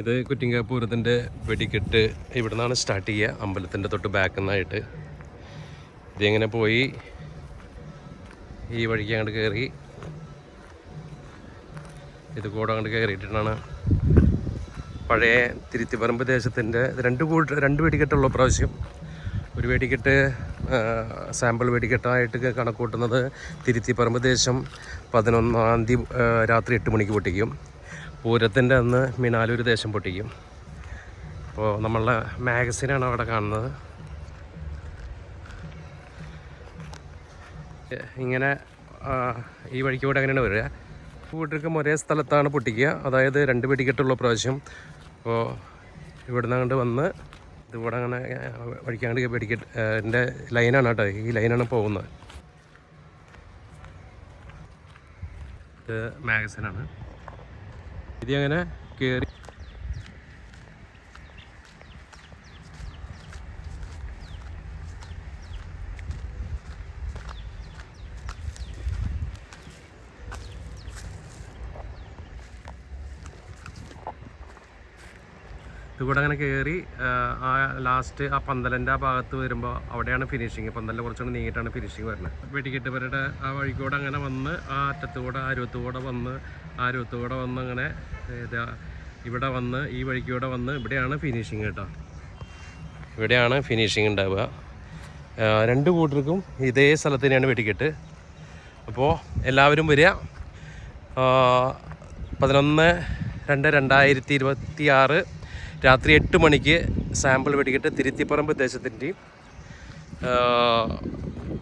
ഇത് കുറ്റിങ്കാപ്പൂരത്തിന്റെ വെടിക്കെട്ട് ഇവിടെ നിന്നാണ് സ്റ്റാർട്ട് ചെയ്യുക. അമ്പലത്തിന്റെ തൊട്ട് ബാക്കിൽ നിന്നായിട്ട്. ഇതിങ്ങനെ പോയി. ഈ വഴിക്ക് അങ്ങോട്ട് കയറി ഇത് കൂടെ അങ്ങോട്ട് കയറിയിട്ടാണ് പഴയ തിരുത്തിപ്പറമ്പ് ദേശത്തിന്റെ രണ്ട് കൂട്ട് രണ്ട് വെടിക്കെട്ടുള്ള പ്രാവശ്യം. ഒരു വെടിക്കെട്ട് സാമ്പിൾ വെടിക്കെട്ടായിട്ട് കണക്കൂട്ടുന്നത് തിരുത്തിപ്പറമ്പ് ദേശം പതിനൊന്നാം തീയതി രാത്രി എട്ട് മണിക്ക് പൊട്ടിക്കും. പൂരത്തിന്റെ അന്ന് മിനാലൂർ ദേശം പൊട്ടിക്കും. അപ്പോൾ നമ്മളുടെ മാഗസിനാണ് അവിടെ കാണുന്നത്. ഇങ്ങനെ ഈ വഴിക്ക് കൂടെ അങ്ങനെയാണ് വരിക. കൂട്ടർക്കും ഒരേ സ്ഥലത്താണ് പൊട്ടിക്കുക. അതായത് രണ്ട് വെടിക്കെട്ടുള്ള പ്രാവശ്യം. അപ്പോൾ ഇവിടെ നിന്ന് അങ്ങോട്ട് വന്ന് ഇതിവിടെ അങ്ങനെ വഴിക്കാണ്ട് വെടിക്കെട്ട് എന്റെ ലൈനാണ് കേട്ടോ. ഈ ലൈനാണ് പോകുന്നത്. ഇത് മാഗസിനാണ്. ഇത് അങ്ങനെ കയറി ഇതുകൂടെ അങ്ങനെ കയറി ആ ലാസ്റ്റ് ആ പന്തലിന്റെ ആ ഭാഗത്ത് വരുമ്പോൾ അവിടെയാണ് ഫിനിഷിങ് പന്തലിൽ കുറച്ചുകൂടി നീങ്ങിയിട്ടാണ് ഫിനിഷിങ് വരുന്നത്. വെടിക്കെട്ടുപരുടെ ആ വഴിക്കൂടെ അങ്ങനെ വന്ന് ആ അറ്റത്തുകൂടെ ആ അരുവത്തുകൂടെ വന്ന് ആ അരുവത്തുകൂടെ വന്ന് അങ്ങനെ ഇവിടെ വന്ന് ഈ വഴിക്കൂടെ വന്ന് ഇവിടെയാണ് ഫിനിഷിങ് കേട്ടോ. ഇവിടെയാണ് ഫിനിഷിങ് ഉണ്ടാവുക. രണ്ട് കൂട്ടർക്കും ഇതേ സ്ഥലത്ത് തന്നെയാണ് വെടിക്കെട്ട്. അപ്പോൾ എല്ലാവരും വരിക. പതിനൊന്ന് രണ്ട് രണ്ടായിരത്തി ഇരുപത്തി ആറ് രാത്രി എട്ട് മണിക്ക് സാമ്പിൾ വെടിക്കെട്ട് തിരുത്തിപ്പറമ്പ് ദേശത്തിന്റെയും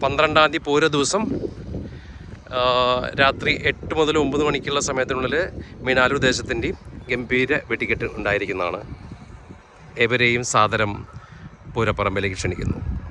പന്ത്രണ്ടാം തീയതി പൂര ദിവസം രാത്രി എട്ട് മുതൽ ഒമ്പത് മണിക്കുള്ള സമയത്തിനുള്ളിൽ മീനാലൂർ ദേശത്തിന്റെയും ഗംഭീര വെടിക്കെട്ട് ഉണ്ടായിരിക്കുന്നതാണ്. ഏവരെയും സാദരം പൂരപ്പറമ്പിലേക്ക് ക്ഷണിക്കുന്നു.